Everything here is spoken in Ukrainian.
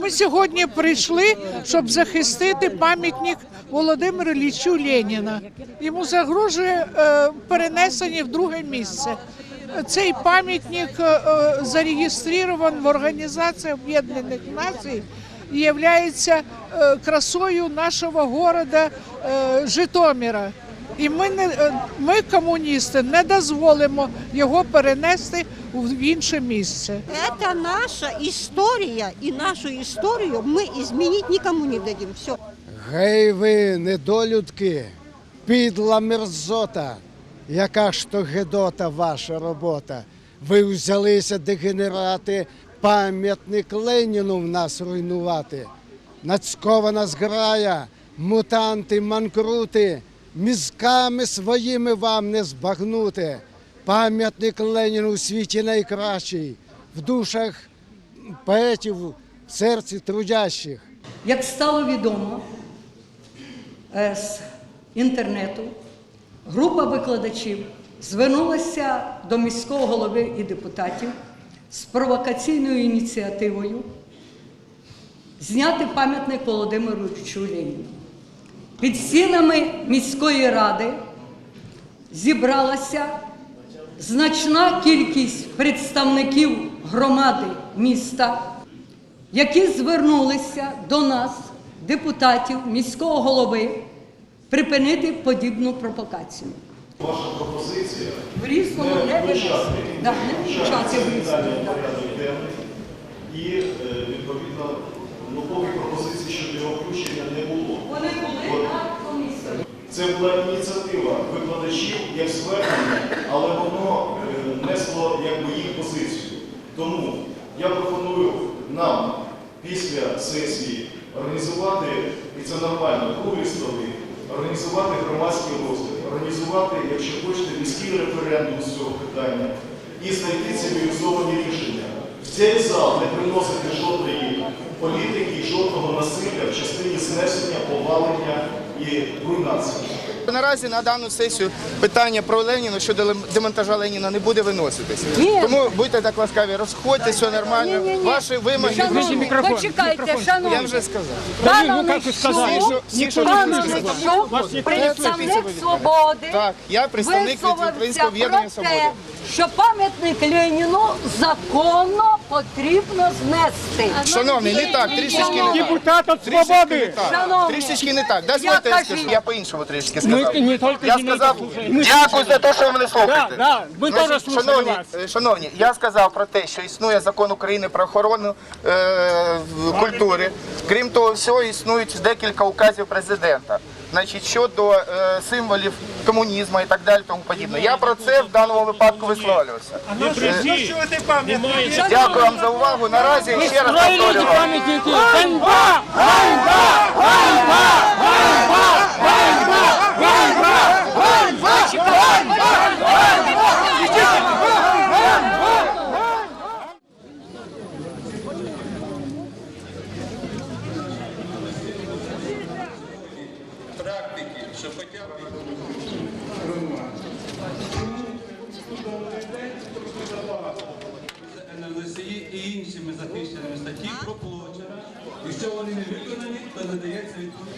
Ми сьогодні прийшли, щоб захистити пам'ятник Володимиру Іллічу Леніна. Йому загрожує е, перенесення в друге місце. Цей пам'ятник е, е, зареєстрований в Організації Об'єднаних Націй і є красою нашого е, Житомира. І ми не е, ми, комуністи, не дозволимо його перенести в інше місце. Это наша история, и нашу историю мы изменить никому не дадим. Все. Гей ви, недолюдки, підла мерзота, яка ж то гедота ваша робота. Ви взялися дегенерати, пам'ятник Леніну в нас руйнувати. Нацькована зграя, мутанти, манкрути, мізками своїми вам не збагнути. Пам'ятник Леніну у світі найкращий, в душах поетів, в серці трудящих. Як стало відомо е, з інтернету, група викладачів звернулася до міського голови і депутатів з провокаційною ініціативою зняти пам'ятник Володимиру Іллічу Леніну. Під стінами міської ради зібралася значна кількість представників громади міста, які звернулися до нас, депутатів міського голови, припинити подібну провокацію. Ваша пропозиція В різному не виносити. Да, не включати в різному. питання в да. порядок денний і е, відповідно ну, поки пропозиції щодо його включення не було. Вони були. Це була ініціатива викладачів як звернення, але воно е, несло якби їх позицію. Тому я пропоную нам після сесії організувати, і це нормально, круглі столи, організувати громадський розгляд, організувати, якщо хочете, міський референдум з цього питання і знайти цивілізовані рішення. В цей зал не приносити жодної політики жодного насилля в частині знесення, повалення і руйнації. Наразі на дану сесію питання про Леніна щодо демонтажа Леніна не буде виноситись. Ні. Тому будьте так ласкаві, розходьтесь, все нормально. Ні-ні-ні. Ваші вимоги. Шановні, почекайте, шановні. Я вже сказав. Пане Всі, що- всі, що Пане хотіли сказати. Микшу, представник свободи, Так, я представник від висловився Українського об'єднання про «Свобода». те, що пам'ятник Леніну законно потрібно знести. Шановний, не так, трішечки не так. Депутат от Трішечки не свободи. так. Шановні, Трішечки не так. Дозвольте, я я скажу. кажу. Я по-іншому трішки сказав. Не тільки Я сказав, слухаємо. Ми дякую за те, що ви мене слухаєте. Да, да, ми Значить, теж слухали шановні, вас. е, шановні, я сказав про те, що існує закон України про охорону е, в- культури. Крім того, всього існують декілька указів президента. Значить, щодо е, символів комунізму і так далі, тому подібне. Я про це в даному випадку висловлювався. Е, Дякую вам за увагу. Наразі ще раз повторюю вам. Ганьба! Ганьба! Ганьба! Ганьба! Ганьба! Ганьба! Практики, що хоча б носії і іншими захищеними статті проплачена. Якщо вони не виконані, то надається відповідь.